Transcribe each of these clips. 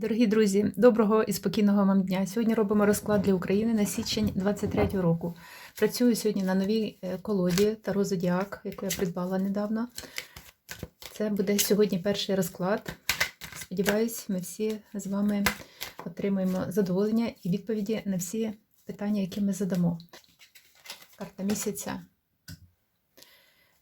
Дорогі друзі, доброго і спокійного вам дня. Сьогодні робимо розклад для України на січень 23 року. Працюю сьогодні на новій е, колоді Таро Зодіак, яку я придбала недавно. Це буде сьогодні перший розклад. Сподіваюсь, ми всі з вами отримаємо задоволення і відповіді на всі питання, які ми задамо. Карта місяця.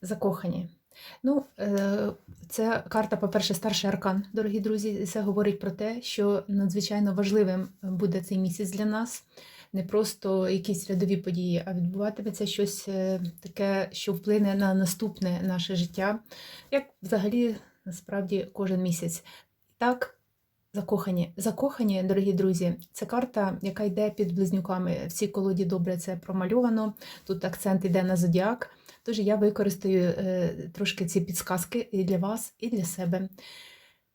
Закохані. Ну, е, це карта, по-перше, старший аркан, дорогі друзі. Це говорить про те, що надзвичайно важливим буде цей місяць для нас. Не просто якісь рядові події, а відбуватиметься щось е, таке, що вплине на наступне наше життя, як взагалі насправді кожен місяць. Так, закохані. Закохані, дорогі друзі, це карта, яка йде під близнюками. В цій колоді добре це промальовано. Тут акцент йде на зодіак. Тож я використаю е, трошки ці підсказки і для вас, і для себе.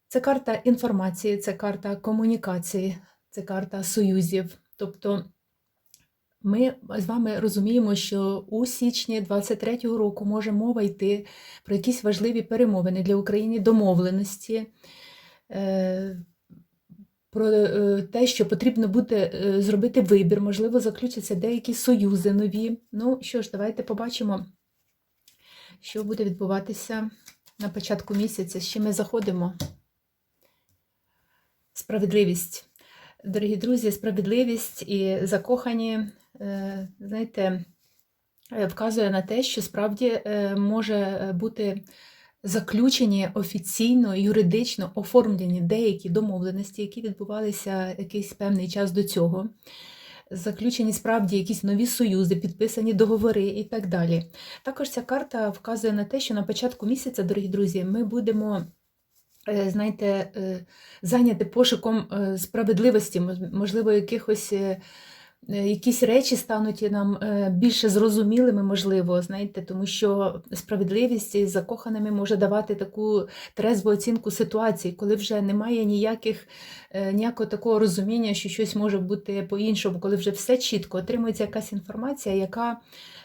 Це карта інформації, це карта комунікації, це карта союзів. Тобто ми з вами розуміємо, що у січні 23-го року може мова йти про якісь важливі перемовини для України, домовленості. е, Про е, те, що потрібно буде зробити вибір, можливо, заключаться деякі союзи нові. Ну що ж, давайте побачимо що буде відбуватися на початку місяця, з чим ми заходимо. Справедливість. Дорогі друзі, справедливість і закохані, е, знаєте, е, вказує на те, що справді е, може бути заключені офіційно, юридично оформлені деякі домовленості, які відбувалися якийсь певний час до цього заключені справді якісь нові союзи, підписані договори і так далі. Також ця карта вказує на те, що на початку місяця, дорогі друзі, ми будемо. е, Знаєте, е, зайняти пошуком е, справедливості, можливо, якихось якісь речі стануть нам е, більше зрозумілими, можливо, знаєте, тому що справедливість із закоханими може давати таку трезву оцінку ситуації, коли вже немає ніяких, е, ніякого такого розуміння, що щось може бути по-іншому, коли вже все чітко отримується якась інформація, яка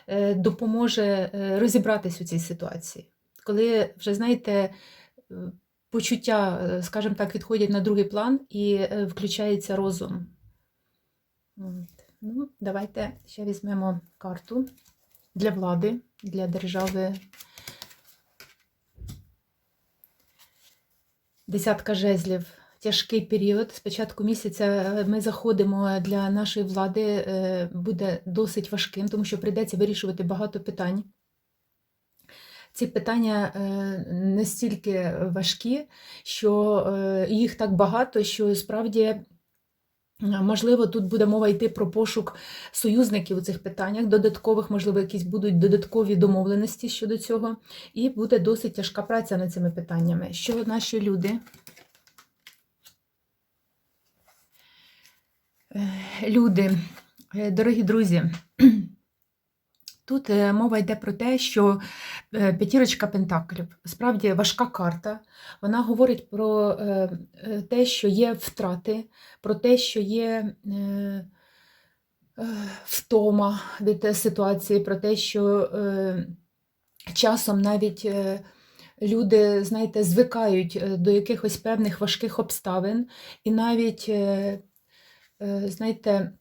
е, допоможе е, розібратись у цій ситуації. Коли вже, знаєте, е, почуття, е, скажімо так, відходять на другий план і е, включається розум. Ну, давайте ще візьмемо карту для влади, для держави. Десятка жезлів. Тяжкий період. З початку місяця е, ми заходимо для нашої влади, е, буде досить важким, тому що прийдеться вирішувати багато питань. Ці питання е, настільки важкі, що е, їх так багато, що справді Можливо, тут буде мова йти про пошук союзників у цих питаннях, додаткових, можливо, якісь будуть додаткові домовленості щодо цього, і буде досить тяжка праця над цими питаннями. Що наші люди? Е, Люди, е, дорогі друзі, тут е, мова йде про те, що е, п'ятірочка пентаклів справді важка карта. Вона говорить про е, те, що є втрати, про те, що є втома від ситуації, про те, що часом навіть люди, знаєте, звикають до якихось певних важких обставин, і навіть, знаєте,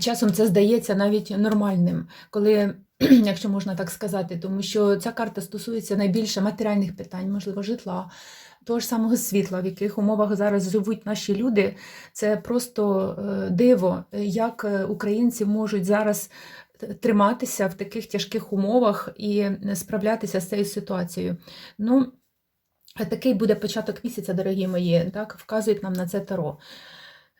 часом це здається навіть нормальним, коли. Якщо можна так сказати, тому що ця карта стосується найбільше матеріальних питань, можливо, житла, того ж самого світла, в яких умовах зараз живуть наші люди, це просто е, диво, е, як е, українці можуть зараз триматися в таких тяжких умовах і е, справлятися з цією ситуацією. Ну, такий буде початок місяця, дорогі мої, так, вказують нам на це таро.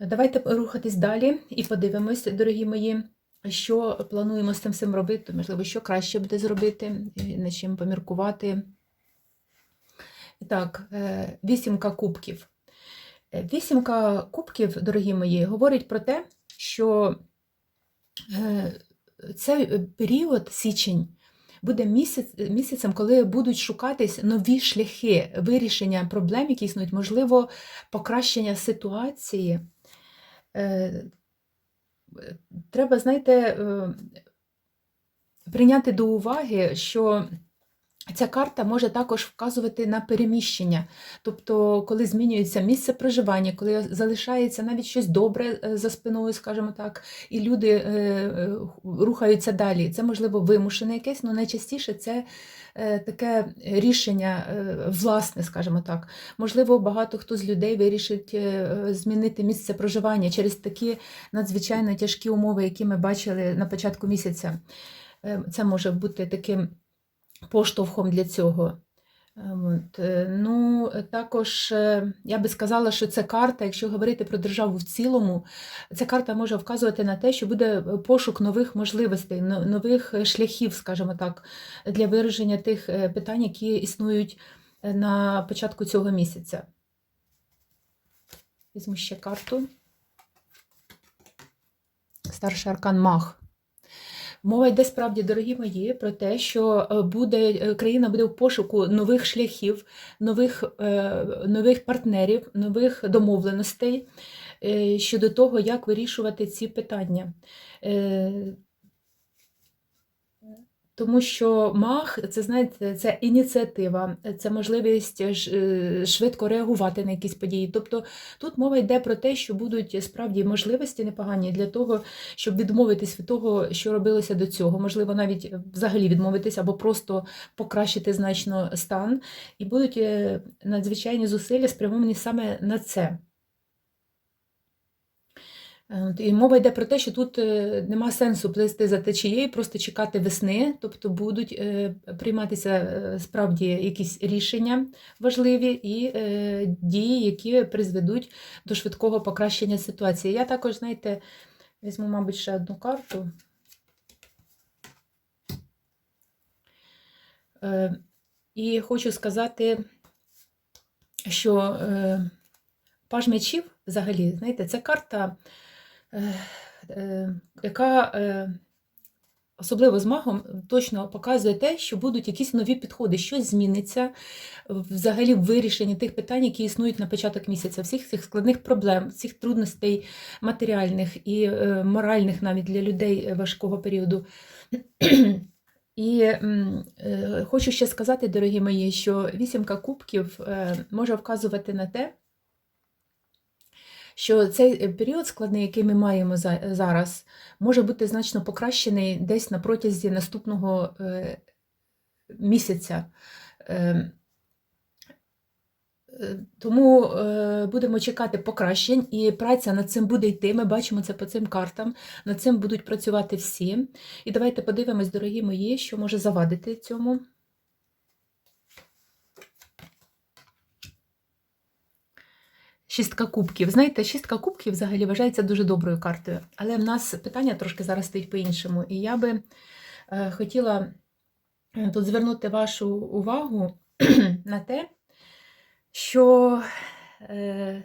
Давайте рухатись далі і подивимось, дорогі мої, що плануємо з цим всім робити, можливо, що краще буде зробити, і над чим поміркувати. Так, е, вісімка кубків. Е, Вісімка кубків, дорогі мої, говорить про те, що е, цей період, січень, буде місяць, місяцем, коли будуть шукатись нові шляхи вирішення проблем, які існують, можливо, покращення ситуації. Е, Треба, знаєте, е, прийняти до уваги, що Ця карта може також вказувати на переміщення, тобто, коли змінюється місце проживання, коли залишається навіть щось добре е, за спиною, скажімо так, і люди е, е, рухаються далі. Це можливо вимушене якесь, але найчастіше це таке рішення власне, скажімо так. Можливо, багато хто з людей вирішить змінити місце проживання через такі надзвичайно тяжкі умови, які ми бачили на початку місяця. Це може бути таким поштовхом для цього. Е, От. е, Ну, також е, я би сказала, що ця карта, якщо говорити про державу в цілому, ця карта може вказувати на те, що буде пошук нових можливостей, нових шляхів, скажімо так, для вираження тих питань, які існують на початку цього місяця. Візьму ще карту. Старший аркан Мах. Мова йде справді, дорогі мої, про те, що е, буде, е, країна буде в пошуку нових шляхів, нових, е, нових партнерів, нових домовленостей щодо того, як вирішувати ці питання. Тому що мах, це знаєте, це ініціатива, це можливість е, швидко реагувати на якісь події. Тобто тут мова йде про те, що будуть справді можливості непогані для того, щоб відмовитись від того, що робилося до цього. Можливо, навіть взагалі відмовитись або просто покращити значно стан. І будуть е, надзвичайні зусилля спрямовані саме на це. Е, І мова йде про те, що тут е, нема сенсу плисти за течією, просто чекати весни, тобто будуть е, прийматися справді якісь рішення важливі і дії, які призведуть до швидкого покращення ситуації. Я також, знаєте, візьму, мабуть, ще одну карту. І хочу сказати, що паж мечів взагалі, знаєте, це карта, яка е, особливо з магом точно показує те, що будуть якісь нові підходи, щось зміниться взагалі в вирішенні тих питань, які існують на початок місяця, всіх цих складних проблем, всіх трудностей матеріальних і е, моральних навіть для людей важкого періоду. І е, хочу ще сказати, дорогі мої, що вісімка кубків е, може вказувати на те, що цей е, період складний, який ми маємо зараз, може бути значно покращений десь на протязі наступного е, місяця. Е, Е, Тому е, будемо чекати покращень, і праця над цим буде йти. Ми бачимо це по цим картам. Над цим будуть працювати всі. І давайте подивимось, дорогі мої, що може завадити цьому. Шістка кубків. Знаєте, шістка кубків взагалі вважається дуже доброю картою. Але в нас питання трошки зараз стоїть по-іншому. І я би е, хотіла е, тут звернути вашу увагу на те, що е,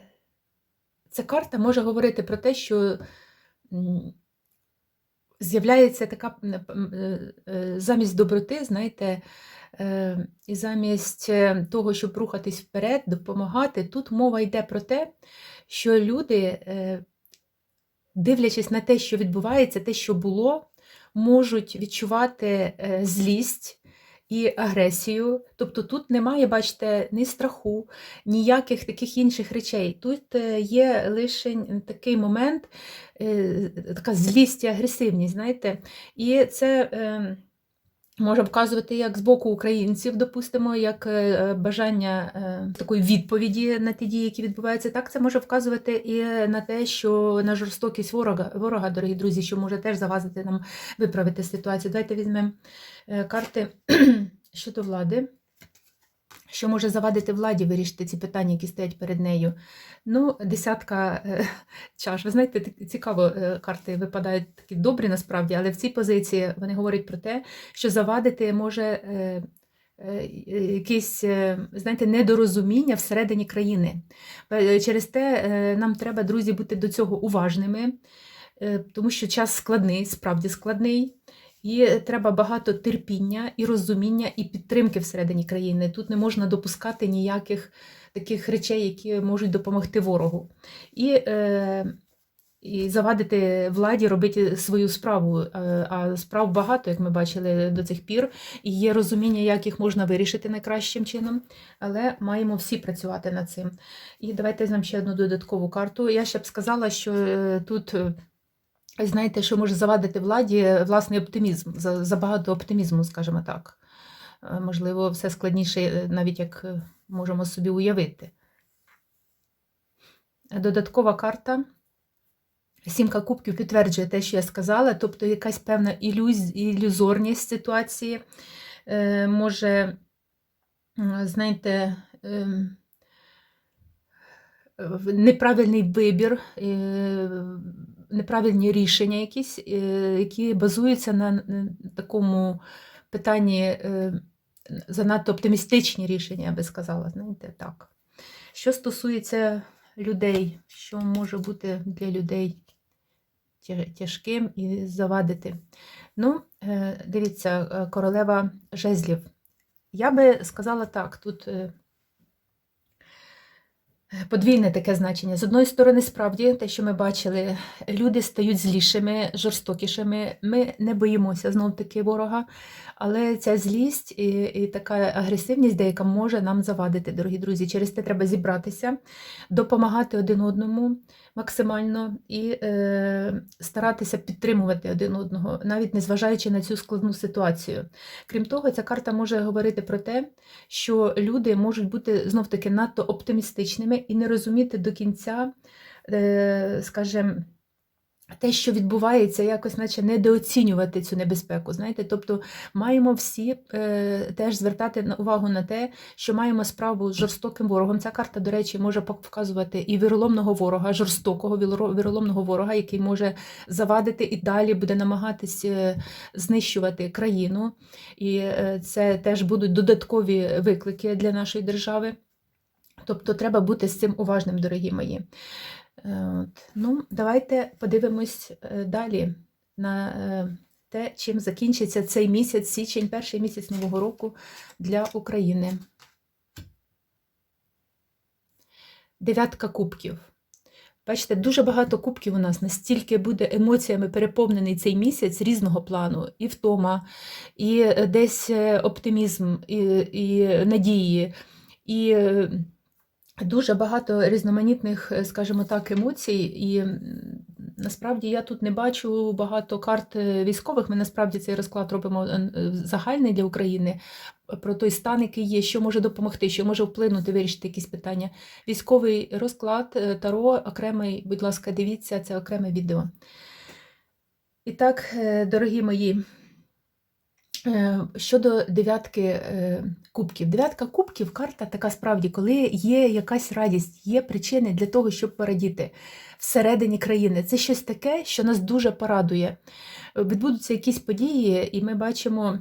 ця карта може говорити про те, що з'являється така замість доброти, знаєте, і замість е, того, щоб рухатись вперед, допомагати, тут мова йде про те, що люди, е, дивлячись на те, що відбувається, те, що було, можуть відчувати е, злість і агресію. Тобто тут немає, бачите, ні страху, ніяких таких інших речей. Тут е, є лише такий момент, е, така злість і агресивність, знаєте. І це е, може вказувати як з боку українців, допустимо, як е, бажання е, такої відповіді на ті дії, які відбуваються. Так це може вказувати і на те, що на жорстокість ворога, ворога, дорогі друзі, що може теж завазити нам виправити ситуацію. Давайте візьмемо е, карти щодо влади. Що може завадити владі вирішити ці питання, які стоять перед нею? Ну, десятка е, чаш. Ви знаєте, цікаво, е, карти випадають такі добрі насправді, але в цій позиції вони говорять про те, що завадити може е, якесь, знаєте, недорозуміння всередині країни. Через те нам треба, друзі, бути до цього уважними, тому що час складний, справді складний. І треба багато терпіння і розуміння, і підтримки всередині країни. Тут не можна допускати ніяких таких речей, які можуть допомогти ворогу. І е, і завадити владі робити свою справу. Е, А справ багато, як ми бачили до цих пір, і є розуміння, як їх можна вирішити найкращим чином, але маємо всі працювати над цим. І давайте нам ще одну додаткову карту. Я ще б сказала, що е, тут. Е, Знаєте, що може завадити владі е, власний оптимізм, забагато оптимізму, скажімо так. Е, Можливо, все складніше, е, навіть як е, можемо собі уявити. Додаткова карта. Сімка кубків підтверджує те, що я сказала, тобто якась певна ілюз... ілюзорність ситуації е, може, знаєте, в- неправильний вибір, е, неправильні рішення якісь, е, які базуються на такому питанні е, занадто оптимістичні рішення, я би сказала, знаєте, так. Що стосується людей, що може бути для людей тяжким і завадити? Ну, е, дивіться, королева жезлів. Я би сказала так, тут подвійне таке значення. З одної сторони, справді, те, що ми бачили, люди стають злішими, жорстокішими. Ми не боїмося знов таки ворога, але ця злість і, і така агресивність деяка може нам завадити, дорогі друзі. Через те треба зібратися, допомагати один одному максимально і е, старатися підтримувати один одного, навіть незважаючи на цю складну ситуацію. Крім того, ця карта може говорити про те, що люди можуть бути знов таки надто оптимістичними і не розуміти до кінця, е, скажімо, те, що відбувається, якось наче недооцінювати цю небезпеку. Знаєте, тобто маємо всі е, теж звертати увагу на те, що маємо справу з жорстоким ворогом. Ця карта, до речі, може вказувати і віроломного ворога, жорстокого віроломного ворога, який може завадити і далі буде намагатись е, знищувати країну. І е, це теж будуть додаткові виклики для нашої держави. Тобто треба бути з цим уважним, дорогі мої. Е, От. Ну, давайте подивимось е, далі на е, те, чим закінчиться цей місяць, січень, перший місяць Нового року для України. Дев'ятка кубків. Бачите, дуже багато кубків у нас, настільки буде емоціями переповнений цей місяць різного плану, і втома, і десь оптимізм, і, і надії, і дуже багато різноманітних, е, скажімо так, емоцій. І насправді я тут не бачу багато карт е, військових. Ми насправді цей розклад робимо е, загальний для України про той стан, який є, що може допомогти, що може вплинути, вирішити якісь питання. Військовий розклад Таро окремий, будь ласка, дивіться, це окреме відео. І так, дорогі мої, щодо дев'ятки е, кубків. Дев'ятка кубків карта така справді, коли є якась радість, є причини для того, щоб порадіти всередині країни. Це щось таке, що нас дуже порадує. Відбудуться якісь події, і ми бачимо.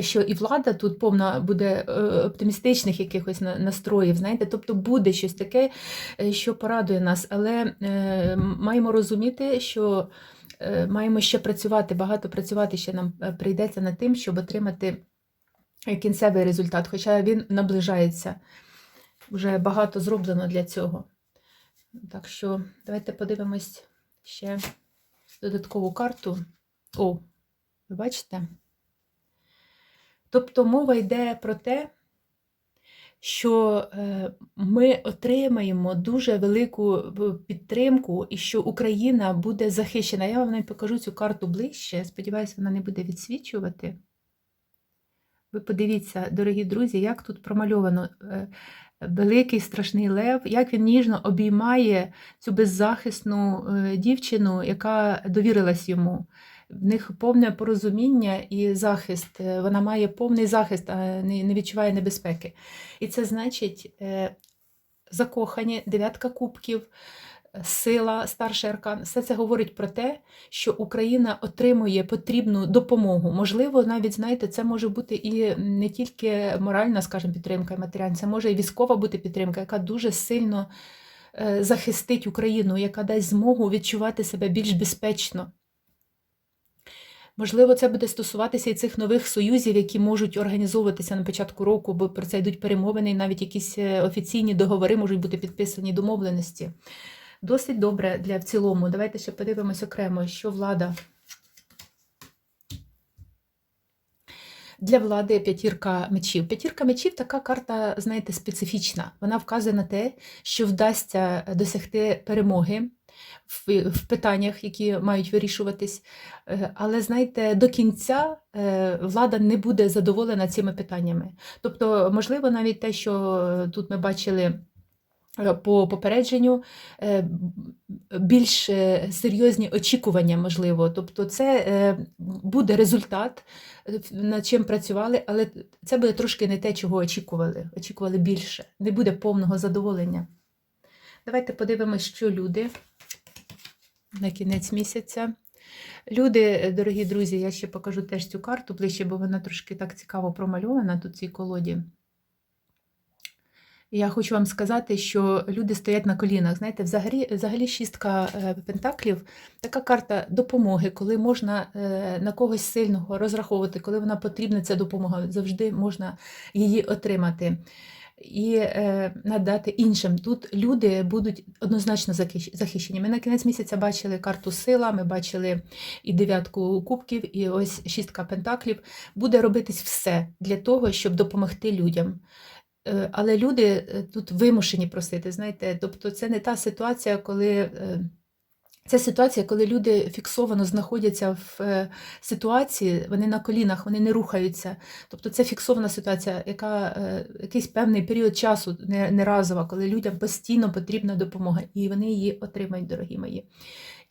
Що і влада тут повна буде е, оптимістичних якихось настроїв, знаєте, тобто буде щось таке, е, що порадує нас, але е, маємо розуміти, що е, маємо ще працювати, багато працювати ще нам е, прийдеться над тим, щоб отримати е, кінцевий результат, хоча він наближається. Вже багато зроблено для цього. Так що давайте подивимось ще додаткову карту. О, ви бачите? Тобто мова йде про те, що е, ми отримаємо дуже велику підтримку і що Україна буде захищена. Я вам навіть покажу цю карту ближче. Сподіваюся, вона не буде відсвічувати. Ви подивіться, дорогі друзі, як тут промальовано е, великий страшний лев, як він ніжно обіймає цю беззахисну е, дівчину, яка довірилась йому. В них повне порозуміння і захист. Е, Вона має повний захист, а не відчуває небезпеки. І це значить е, закохані, дев'ятка кубків, е, сила, старший аркан. Все це говорить про те, що Україна отримує потрібну допомогу. Можливо, навіть знаєте, це може бути і не тільки моральна, скажімо, підтримка і матеріальна, це може і військова бути підтримка, яка дуже сильно захистить Україну, яка дасть змогу відчувати себе більш безпечно. Можливо, це буде стосуватися і цих нових союзів, які можуть організовуватися на початку року, бо про це йдуть перемовини, і навіть якісь е, офіційні договори можуть бути підписані домовленості. Досить добре для в цілому. Давайте ще подивимось окремо, що влада. Для влади п'ятірка мечів. П'ятірка мечів така карта, знаєте, специфічна. Вона вказує на те, що вдасться досягти перемоги в, питаннях, які мають вирішуватись. Е, Але знаєте, до кінця е, влада не буде задоволена цими питаннями. Тобто, можливо, навіть те, що тут ми бачили. е, По попередженню е, більш е, серйозні очікування, можливо. Тобто, це е, буде результат, е, над чим працювали, але це буде трошки не те, чого очікували. Очікували більше. Не буде повного задоволення. Давайте подивимося, що люди на кінець місяця. Люди, дорогі друзі, я ще покажу теж цю карту ближче, бо вона трошки так цікаво промальована тут цій колоді. Я хочу вам сказати, що люди стоять на колінах. Знаєте, взагалі, взагалі шістка е, пентаклів така карта допомоги, коли можна е, на когось сильного розраховувати, коли вона потрібна, ця допомога, завжди можна її отримати. І е, надати іншим. Тут люди будуть однозначно захищені. Ми на кінець місяця бачили карту сила, ми бачили і дев'ятку кубків, і ось шістка пентаклів. Буде робитись все для того, щоб допомогти людям. Е, Але люди е, тут вимушені просити, знаєте, тобто це не та ситуація, коли. Це ситуація, коли люди фіксовано знаходяться в е, ситуації, вони на колінах, вони не рухаються. Тобто це фіксована ситуація, яка е, якийсь певний період часу, не, не разова, коли людям постійно потрібна допомога, і вони її отримають, дорогі мої.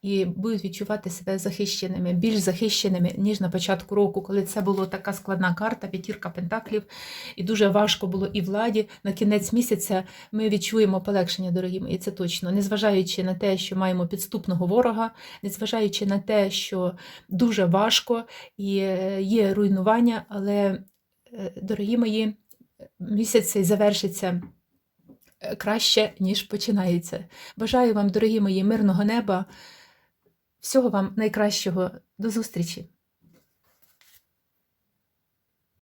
І будуть відчувати себе захищеними, більш захищеними, ніж на початку року, коли це була така складна карта, п'ятірка пентаклів, і дуже важко було і владі. На кінець місяця ми відчуємо полегшення, дорогі мої, це точно, незважаючи на те, що маємо підступного ворога, незважаючи на те, що дуже важко і е, є руйнування, але, е, дорогі мої, місяць цей завершиться е, краще, ніж починається. Бажаю вам, дорогі мої, мирного неба. Всього вам найкращого. До зустрічі!